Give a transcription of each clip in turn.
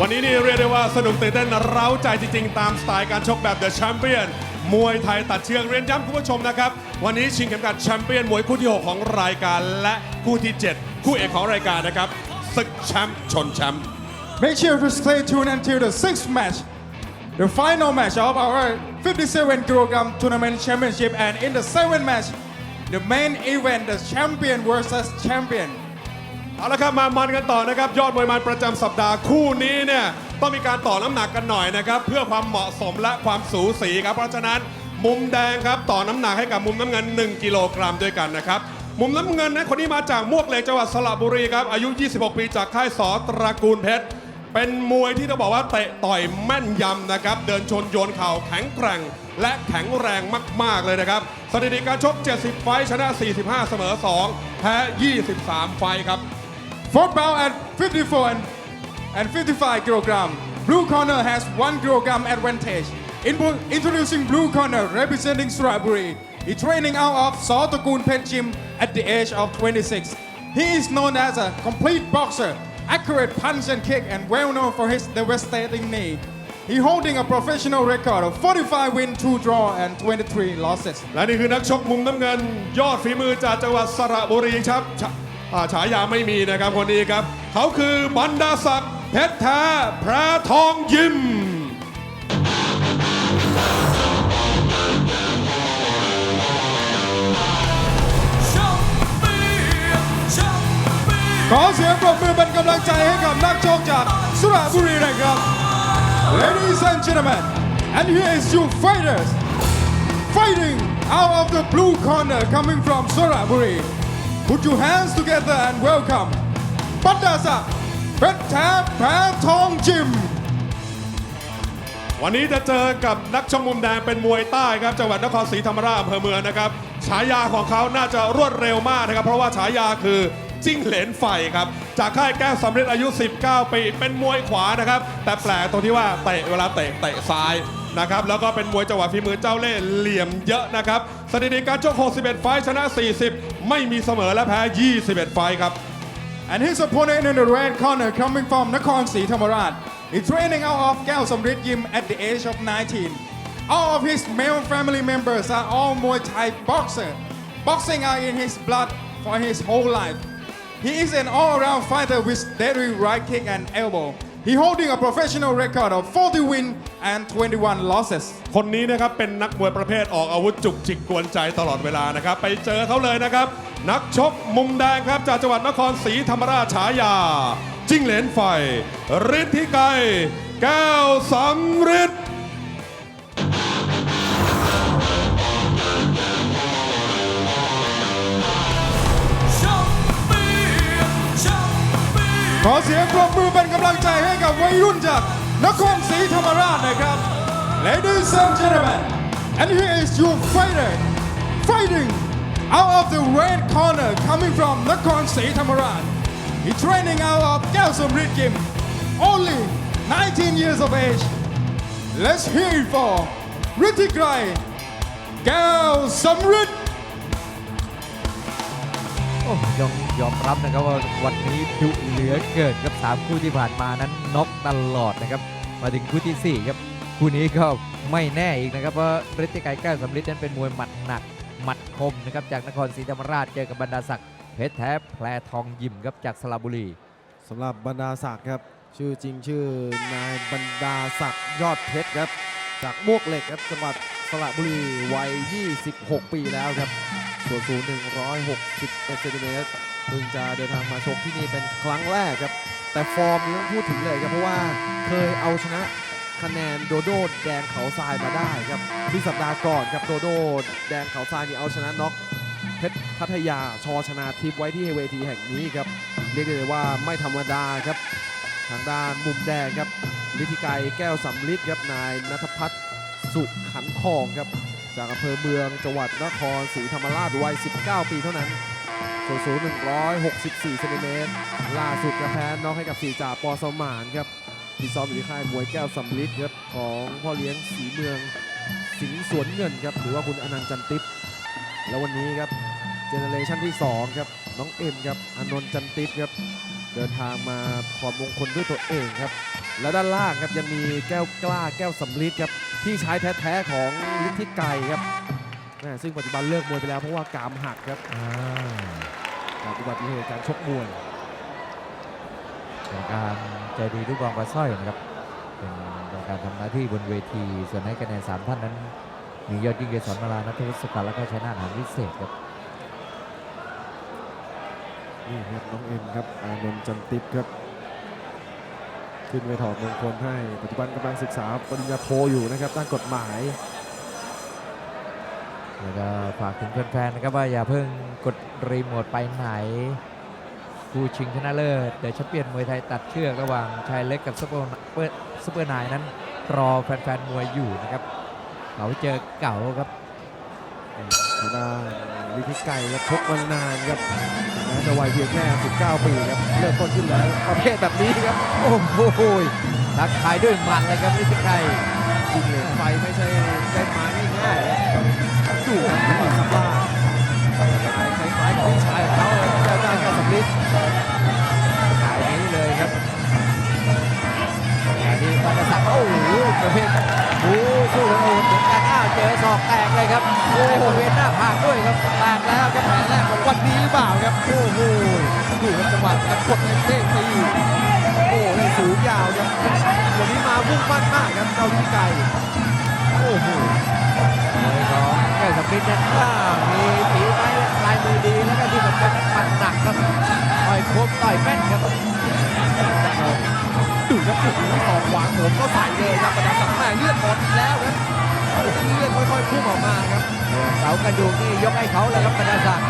วันนี้นี่เรียกได้ว่าสนุกตื่นเต้นเร้าใจจริง ๆ ตามสไตล์การชกแบบ The Champion มวยไทยตัดเชือกเรียนย้ำคุณผู้ชมนะครับ วันนี้ชิงเข็มขัดแชมเปี้ยนมวยคู่ที่ 6 ของรายการและคู่ที่ 7 คู่เอกของรายการนะครับศึกแชมป์ชนแชมป์ Make sure to stay tuned until the sixth match, the final match of our 57 kilogram tournament championship, and in the seventh match, the main event, the champion versus champion. เอาละครับมามันกันต่อนะครับ ยอดมวยมันประจำสัปดาห์คู่นี้เนี่ยต้องมีการต่อน้ำหนักกันหน่อยนะครับ เพื่อความเหมาะสมและความสูสีครับ เพราะฉะนั้นมุมแดงครับต่อน้ำหนักให้กับมุมน้ำเงิน 1 กิโลกรัมด้วยกันนะครับ มุมน้ำเงินนะคนนี้มาจากมวกเหล็กจังหวัดสระบุรีครับอายุ 26 ปีจากค่ายสอตระกูลเพชร เป็นมวยที่ต้องบอกว่าเตะต่อยแม่นยำนะครับ เดินชนโยนเข่าแข็งแกร่ง และแข็งแรงมาก ๆ เลยนะครับ สถิติการชก 70 ไฟท์ชนะ 45 เสมอ 2 แพ้ 23 ไฟท์ครับ Fourth bout at 54 and, and 55 kilogram. Blue corner has one kilogram advantage. Inpo- introducing blue corner representing Strawberry. He training out of Sotakun Pet Gym at the age of 26. He is known as a complete boxer, accurate punch and kick, and well known for his devastating knee. He holding a professional record of 45 win, 2 draw, and 23 losses. และนี่คือนักชกมุมน้ำเงิน ยอดฝีมือจากจังหวัดสระบุรีครับฉา อ่าฉายาไม่มีนะครับคนนี้ครับ เขาคือบรรดาศักดิ์เพชรแท้แพรทองยิมขอเสียงปรบมือเป็นกำลังใจให้กับนักชกจากสุราบุรีนะครับ Ladies and gentlemen and here is your fighters fighting out of the blue corner coming from Suraburi put your hands together and welcome ปัตตาศักเพชรแท้แพ้ทองจิม วันนี้จะเจอกับนักชกมุมแดงเป็นมวยใต้ครับจังหวัดนครศรีธรรมราชอำเภอเมืองนะครับฉายาของเขาน่าจะรวดเร็วมากนะครับ เพราะว่าฉายาคือจิ้งเหลนไฟครับ จากค่ายแก้วสำเร็จอายุ 19 ปี เป็นมวยขวานะครับ แต่แปลกตรงที่ว่าเตะเวลาเตะเตะซ้าย นะครับแล้วก็เป็นมวยจังหวะฝีมือเจ้าเล่ห์เหลี่ยมเยอะนะครับสถิติการชก 61 ไฟท์ชนะ 40 ไม่มีเสมอและแพ้ 21 ไฟท์ครับ And his opponent in the red corner coming from Nakhon Si Thamarat. He training out of Gao Samrit Gym at the age of 19. All of his male family members are all Muay Thai boxer. Boxing are in his blood for his whole life. He is an all-around fighter with deadly right kick and elbow. He holding a professional record of 40 win and 21 losses. คนนี้นะครับเป็นนักมวยประเภทออกอาวุธจุกจิกกวนใจตลอดเวลานะครับ ไปเจอเขาเลยนะครับ นักชกมุมแดงครับจากจังหวัดนครศรีธรรมราชฉายา จิ้งเหลนไฟฤทธิไกรแก้วสำริด ขอเสียงปรบมือเป็นกำลังใจให้กับวัยรุ่นจากนครศรีธรรมราชนะครับ Ladies and gentlemen and here is your fighter fighting out of the red corner coming from Nakhonศรีธรรมราช He training out of Gao Samrit Gym only 19 years of age Let's hear it for Ritikrai Gao Samrit โอ้ยอมยอมรับนะครับว่าวันนี้ดุเหลือเกินครับสามคู่ที่ผ่านมานั้นน็อกตลอดนะครับ มาถึงคู่ทีสี่4ครับคู่นี้ก็ไม่แน่อีกนะครับเพราะฤทธิไกรแก้วสำลิดนั้นเป็นมวยหมัดหนักหมัดคมนะครับจากนครศรีธรรมราชเจอกับบรรดาศักดิ์เพชรแท้แพรทองยิมครับจากสระบุรีสำหรับบรรดาศักดิ์ครับ ชื่อจริงชื่อนายบรรดาศักดิ์ยอดเพชรครับ จากมวกเหล็กครับจังหวัดสระบุรีวัย 26 ปีแล้วครับ ส่วนสูง 161เซนติเมตรเพิ่งจะเดินทางมาชกที่นี่เป็นครั้งแรกครับ แต่ฟอร์มนี้ต้องพูดถึงเลยครับ เพราะว่าเคยเอาชนะคะแนนโดโดแดงเขาทรายมาได้ครับที่สัปดาห์ก่อนครับโดโดแดงเขาทรายนี่เอาชนะน็อกเพชรพัทยาชอชนาทิพย์ไว้ที่เวทีแห่งนี้ครับเรียกได้เลยว่าไม่ธรรมดาครับทางด้านมุมแดงครับฤทธิไกรแก้วสำลิดครับนายนัทพัฒน์สุขันทองครับ จากอำเภอเมืองจังหวัดนครศรีธรรมราชวัย 19 ปีเท่านั้นส่วนสูง164เซนติเมตรล่าสุดกระแพ้น้องให้กับสีจ่าปอสมานครับที่ซ้อมอยู่ที่ค่ายมวยแก้วสำลิดครับของพ่อเลี้ยงสีเมืองสิงห์สวนเงินครับหรือว่าคุณอนันต์จันติปแล้ววันนี้ครับเจเนเรชันที่2ครับน้องเอ็มครับอนนท์จันติปครับเดินทางมาถอดมงคลด้วยตัวเองครับ และด้านล่างครับยังมีแก้วกล้าแก้วสำลิดครับ พี่ชายแท้ๆของฤทธิไกรครับแม่ซึ่งปัจจุบันเลิกมวยไปแล้วเพราะว่ากรามหักครับอ่าจากอุบัติเหตุการชกมวยกรรมการใจดีลูกบอลปลาสร้อยนะครับ เป็นกรรมการทำหน้าที่บนเวที ส่วนให้คะแนนสามท่านนั้น มียอดยิ่งเกษรมาลานัทวุฒิสุขะและก็ชนะหานวิเศษครับนี่ครับน้องเอ็มครับอานนท์จันติปครับ ขึ้นไปถอดมงคลให้ ปัจจุบันกำลังศึกษาปริญญาโทอยู่นะครับด้านกฎหมายแล้วก็ฝากถึงแฟนๆนะครับว่าอย่าเพิ่งกดรีโมทไปไหนผู้ชิงชนะเลิศเดอะแชมเปี้ยนมวยไทยตัดเชือกระหว่างชายเล็กกับซุปเปอร์เปอร์ซุปเปอร์นายนั้น รอแฟนๆมวยอยู่นะครับเขาเจอเก่าครับทางด้าน วิทิไก่ครับชกมานานครับแม้จะวัยเพียงแค่ 19 ปีครับ เริ่มต้นขึ้นแล้วประเภทแบบนี้ครับ โอ้โหทักทายด้วยหมัดเลยครับนิติไกรจริงเลยไฟไม่ใช่ได้มาง่ายๆครับดูครับนี่ครับว่าคล้ายๆกับพี่ชายของเขาแก้วด้านแก้วสำลิด อันนี้ปานศักดิ์โอ้โหประเภทโอ้สู้กันโหดเหมือนกันอ้าวเจอศอกแตกเลยครับโอ้บริเวณหน้าผากด้วยครับแตกแล้วครับแผลแรกของวันนี้หรือเปล่าครับโอ้โหดูครับจังหวะการกดในเด้งตีโอ้โหเลยสูงยาวครับวันนี้มามุ่งมั่นมากครับเจ้าวิทิไก่โอ้โหมวยของแก้วสำลิดนั้นอ้าวมีฝีไม้ลายมือดีแล้วก็ที่สำคัญนั้นหมัดหนักครับต่อยคมต่อยแม่นครับดูครับโอ้โห สองขวางผมก็ใส่เลยครับประดับสังแม่เลือดออกอีกแล้วครับเลือดค่อยๆพุ่งออกมาครับเสากระดูกนี่ยกให้เขาเลยครับบรรดาศักดิ์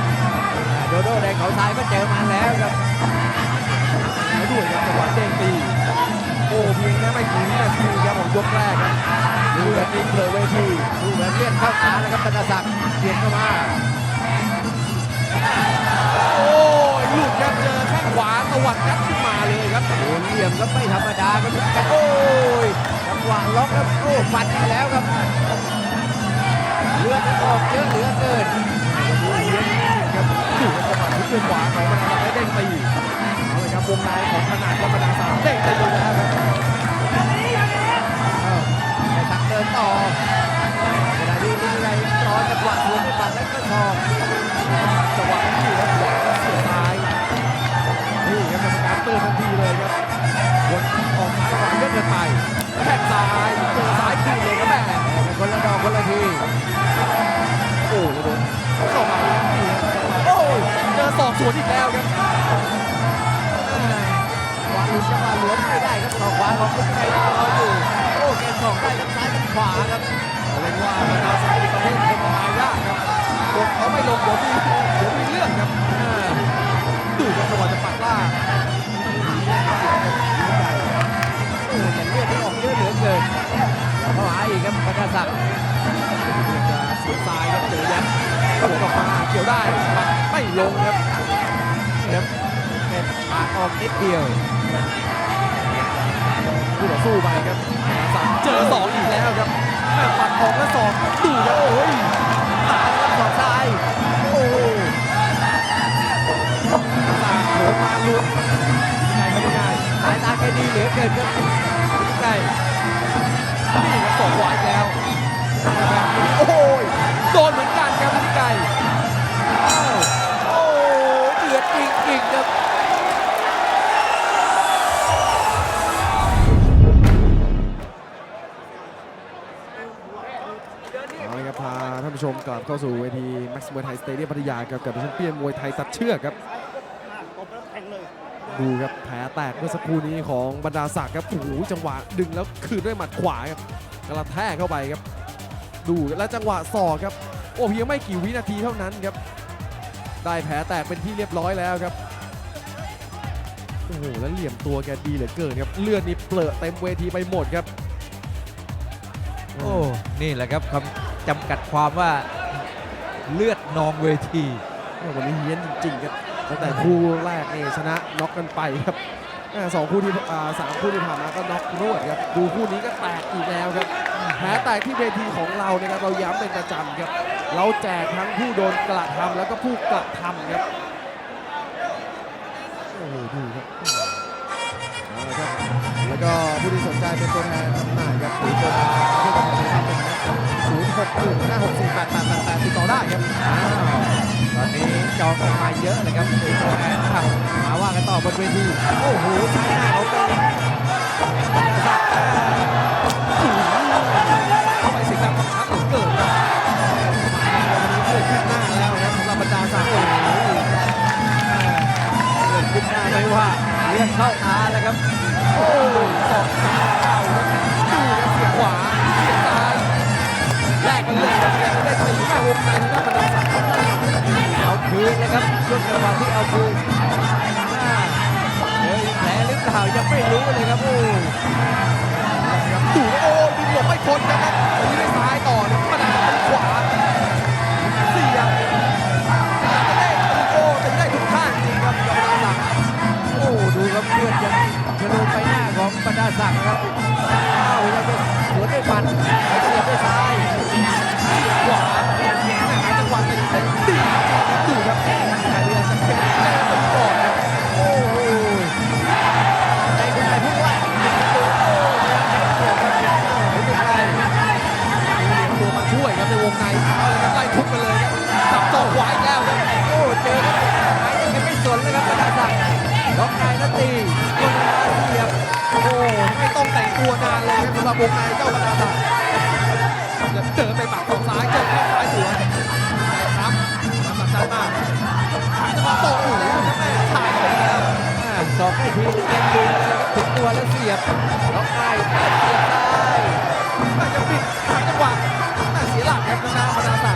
อ่าโดโดแดงเขาทรายก็เจอมาแล้วครับแล้วด้วยครับจังหวะเด้งตีโอ้เพียงแค่ไม่กี่วินาทีครับของยกแรกครับดูแบบนี้เลยเวทีดูเหมือนเลียนเข้าขาแล้วครับบรรดาศักดิ์เบียดเข้ามา ลุดครับเจอแข้งขวาตวัดยัดขึ้นมาเลยครับโอ้เหลี่ยมครับไม่ธรรมดาครับโอ้ยจังหวะล็อกครับโอ้ฟันอีกแล้วครับเลือดออกเยอะเหลือเกินเลี้ยงครับดูครับจังหวะทุกเป็นขวาของบรรดาศักดิ์ได้เด้งตีเอาเลยครับวงในของขนาดกับบรรดาศักดิ์เด้งตีอยู่แล้วครับชักเดินต่อเวลาที่ลิงไรรอจังหวะสวนด้วยหมัดและก็ศอกจังหวะนี้ครับขว นี่ครับกรรมการเตือนทันทีเลยครับวนออกซ้ายขวาเยอะเกินไปแข้งซ้ายเจอซ้ายคืนเลยครับแม่คนละดอกคนละทีโอ้โดนเข้ามาอีกทีโอ้ยเจอศอกสวนอีกแล้วครับวางลุดจังหวะหลวมไม่ได้ครับศอกขวาของคุณไทยรออยู่โอ้เกมสองได้ทั้งซ้ายทั้งขวาครับเรียกว่าบรรดาศักดิ์เป็นประเภทคนตายากครับกดเขาไม่ลงเดี๋ยวมีเดี๋ยวมีเรื่องครับอ่าดูครับ จังหวะจะปัดล่างโอ้แต่เลือดที่ออกเยอะเหลือเกินแล้วเข้าหาอีกครับบรรดาศักดิ์จะเสียบซ้ายครับเจอยัดกระโดดออกมาเกี่ยวได้ไม่ลงครับครับเป็นปาออกนิดเดียวคู่ต่อสู้ไปครับบรรดาศักดิ์เจอสองอีกแล้วครับปัดออกแล้วสองดูครับโอ้ยตายแล้วศอกซ้าย มาลุ้นไงไม่ได้ง่ายสายตาแกดีเหลือเกินครับใกล้นี่ครับสองขวาอีกแล้วโอ้ยโดนเหมือนกันครับพี่ไก่อ้าวโอ้เดือดจริงๆครับเอาละครับพาท่านผู้ชมกลับเข้าสู่เวทีแม็กซ์มวยไทยสเตเดียมพัทยากับกับแชมเปี้ยนมวยไทยตัดเชือกครับ ดูครับแผลแตกเมื่อสักครู่นี้ของบรรดาศักดิ์ครับโอ้โหจังหวะดึงแล้วคืนด้วยหมัดขวาครับกระแทกเข้าไปครับ ดูและจังหวะศอกครับ โอ้เพียงไม่กี่วินาทีเท่านั้นครับ ได้แผลแตกเป็นที่เรียบร้อยแล้วครับโอ้โหแล้วเหลี่ยมตัวแกดีเหลือเกินครับเลือดนี่เปลอะเต็มเวทีไปหมดครับ โอ้นี่แหละครับคำจำกัดความว่าเลือดนองเวทีโอ้วันนี้เฮี้ยนจริงๆครับ ตั้งแต่คู่แรกนี่ชนะน็อกกันไปครับสองคู่ที่สามคู่ที่ผ่านมาก็น็อกรวดครับดูคู่นี้ก็แตกอีกแล้วครับแพ้แตกที่เวทีของเรานะครับเราย้ำเป็นประจำครับเราแจกทั้งผู้โดนกระทำแล้วก็ผู้กระทำครับโอ้โหดูครับแล้วก็ผู้ที่สนใจเป็นตัวแทนจำหน่ายครับตัวแทนเพื่อการเป็นนย์หก หนึ่งห้าหกสี่แปดแปดแปดแปดติดต่อได้ครับอ้าวตอนนี้จองกันมาเยอะเลยครับเป็นตัวแทนข่าวมาว่ากันต่อบนเวที โอ้โหซ้ายหน้าเขาเป็นบรรดาศักดิ์เข้าไปสิครับชัดเหลือเกินครับเกิดขึ้นหน้าแล้วครับสำหรับบรรดาสากลเกิดขึ้นได้ไหมว่าเรียกเข้าตาแล้วครับ โอ้ยสองซ้าย แลกกันเลยครับแลกได้ตีแม่วงในทางด้านบรรดาศักดิ์เอาคืนนะครับช่วงจังหวะที่เอาคืนเจออีกแผลหรือเปล่ายังไม่รู้เลยครับโอ้ดูโอ้ดึงหลบไม่พ้นนะครับตีด้วยซ้ายต่อนะบรรดาศักดิ์ขวาเสียบเด้ตีโอ้ตีได้ทุกท่าจริงครับบรรดาศักดิ์โอ้ดูครับเลือดยังชะโลมไปหน้าของบรรดาศักดิ์ครับอ้าวยังจะส วนด้วยฟันเสียบด้วยซ้ายขวาแหม่หาจังหวะเตีได้ดีจริงครับ วงในเจ้าบรรดาศักดิ์เจอไปปากฝั่งซ้ายเจอแข้งซ้ายสวนครับทำสักชันมากจังหวะตกอู๋แม่ถ่ายออกแล้วสองทีเต็มดึงถึงตัวแล้วเสียบล็อกในเสียบซ้ายน่าจะปิดหาจังหวะน่าเสียหลักครับทางด้านบรรดาศักดิ์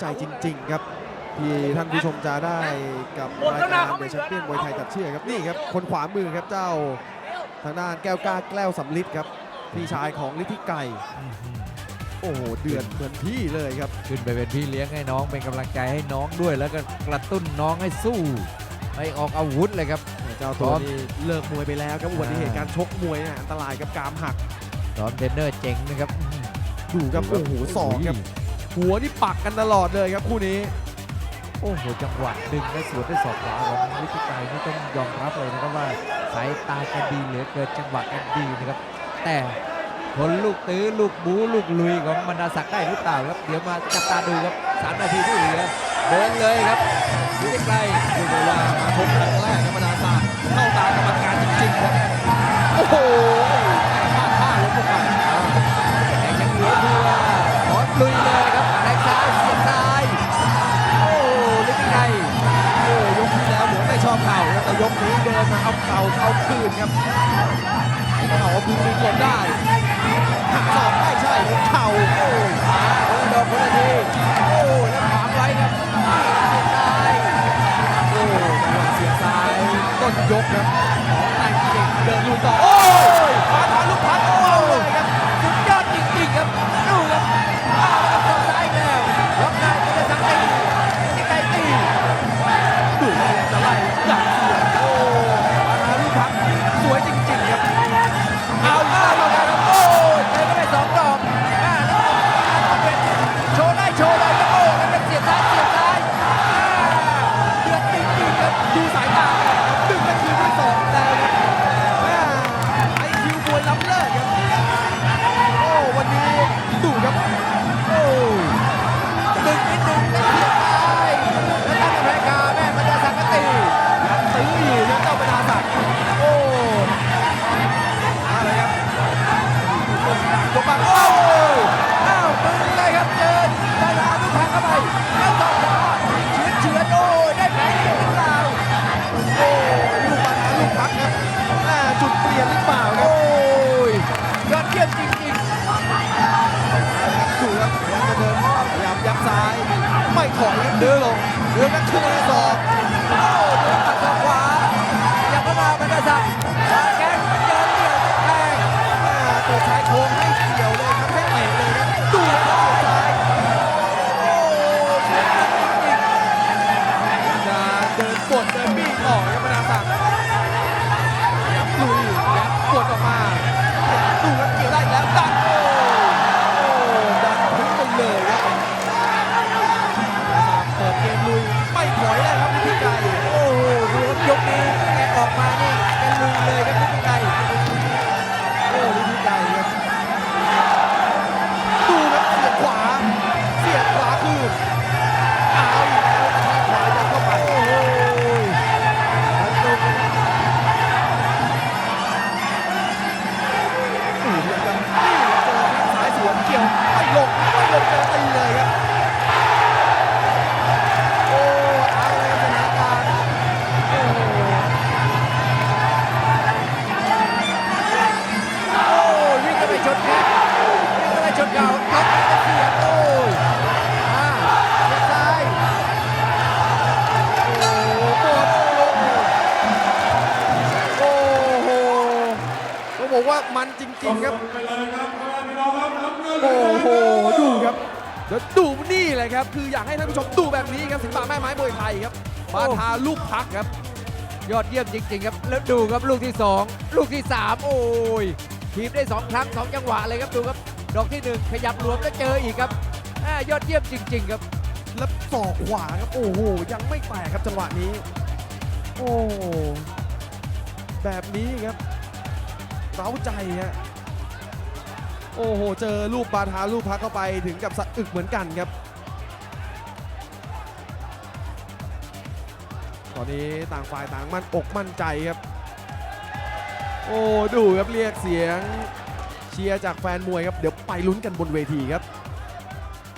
ใจจริง ๆ ครับที่ท่านผู้ชมจะได้กับรายการเดชแชมเปี้ยนมวยไทยตัดเชือกครับนี่ครับคนขวามือครับเจ้าทางด้านแก้วกล้าแก้วสำลิดครับพี่ชายของลิทธิไก่โอ้โหเดือดเหมือนพี่เลยครับๆขึ้นไปเป็นพี่เลี้ยงให้น้องเป็นกำลังใจให้น้องด้วย แล้วก็กระตุ้นน้องให้สู้ให้ออกอาวุธเลยครับเจ้าตัวนี้เลิกมวยไปแล้วครับอุบัติเหตุการชกมวยเนี่ยอันตรายกับกรามหักซ้อมเทรนเนอร์เจ๋งนะครับดูครับโอ้โหสองครับ หัวนี่ปักกันตลอดเลยครับคู่นี้ โอ้โหจังหวะดึงและสวนด้วยศอกขวาของวิทิไกรนี่ต้องยอมรับเลยนะครับว่าสายตาแกดีเหลือเกินจังหวะแกดีนะครับ แต่ผลลูกตื้อลูกบูลูกลุยของบรรดาศักดิ์ได้หรือเปล่าครับ เดี๋ยวมาจับตาดูครับสามนาทีที่เหลือเดินเลยครับวิทิไกรดูเลยว่ามาชกครั้งแรกธรรมดาศาสตร์เข้าตากรรมการจริงๆครับโอ้โหพลาดท่าล้มลงไปแต่ยังเหลือเพื่อขอลุย ยกนี้เดินมาเอาเข่าเอาคืนครับเข่าเอาคืนดึงหลบได้หักศอกไม่ใช่เข่าโอ้ยคนดอกคนละทีโอ้ยแล้วขามไว้ครับเสียซ้ายโอ้ยเสียซ้ายต้นยกครับของนายเก่งเดินลุยต่อ งเดินกัน เลยครับ มันจริงๆครับไปเลยครับพ่อแม่พี่น้องครับน้ำเงินโอ้โห ดูครับ เดี๋ยวดูนี่เลยครับ คืออยากให้ท่านผู้ชมดูแบบนี้ครับศิลปะแม่ไม้มวยไทยครับบาทาลูกพักครับ ยอดเยี่ยมจริง ๆ ครับ แล้วดูครับลูกที่ 2 ลูกที่ 3 โอ้ยทีมได้ 2 ครั้ง 2 จังหวะเลยครับดูครับ ดอกที่ 1 ขยับรวมแล้วเจออีกครับอ่ายอดเยี่ยมจริง ๆ ครับแล้วศอกขวาครับ โอ้โห ยังไม่แตกครับจังหวะนี้ โอ้โหแบบนี้ครับ เร้าใจฮะโอ้โห เจอลูกบาทาลูกพักเข้าไปถึงกับสะอึกเหมือนกันครับ ตอนนี้ต่างฝ่ายต่างมั่นอกมั่นใจครับ โอ้ดูครับเรียกเสียงเชียร์จากแฟนมวยครับ เดี๋ยวไปลุ้นกันบนเวทีครับ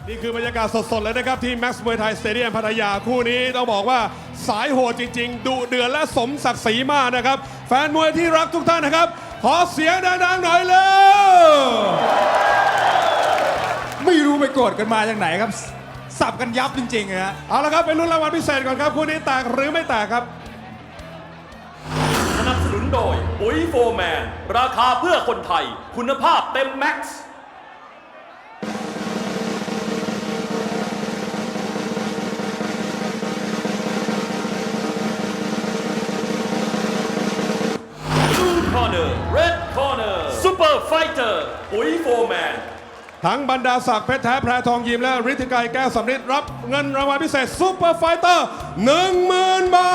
นี่คือบรรยากาศสดๆเลยนะครับ ที่แม็กซ์มวยไทยสเตเดียมพัทยาคู่นี้ต้องบอกว่าสายโหดจริง ๆ ดุเดือดและสมศักดิ์ศรีมากนะครับ แฟนมวยที่รักทุกท่านนะครับ ขอเสียงดังๆหน่อยเร็วไม่รู้ไปโกรธกันมาจากไหนครับ สับกันยับจริงๆนะฮะเอาละครับเป็นรุ่นรางวัลพิเศษก่อนครับคู่นี้แตกหรือไม่แตกครับ สนับสนุนโดยปุ๋ยโฟร์แมน ราคาเพื่อคนไทย คุณภาพเต็มแม็กซ์ แมนทั้งบรรดาศักดิ์เพชรแท้แพรทองยิมและฤทธิไกรแก้วสำริดรับเงินรางวัลพิเศษซูเปอร์ไฟเตอร์10,000บา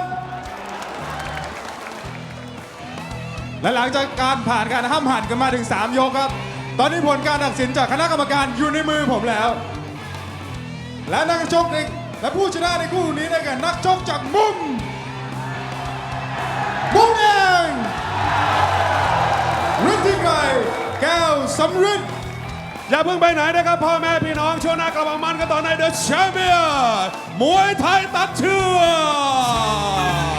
ท และหลังจากการผ่านการห้ามหันกันมาถึง 3 ยกครับ ตอนนี้ผลการตัดสินจากคณะกรรมการอยู่ในมือผมแล้ว และนักชกในและผู้ชนะในคู่นี้ได้แก่นักชกจากมุมมุมแดงฤทธิไกร แก้วสำริดอย่าเพิ่งไปไหนนะครับ พ่อแม่พี่น้องช่วงหน้ากลับมามันกันต่อในเดอะแชมเปี้ยนมวยไทยตัดเชือก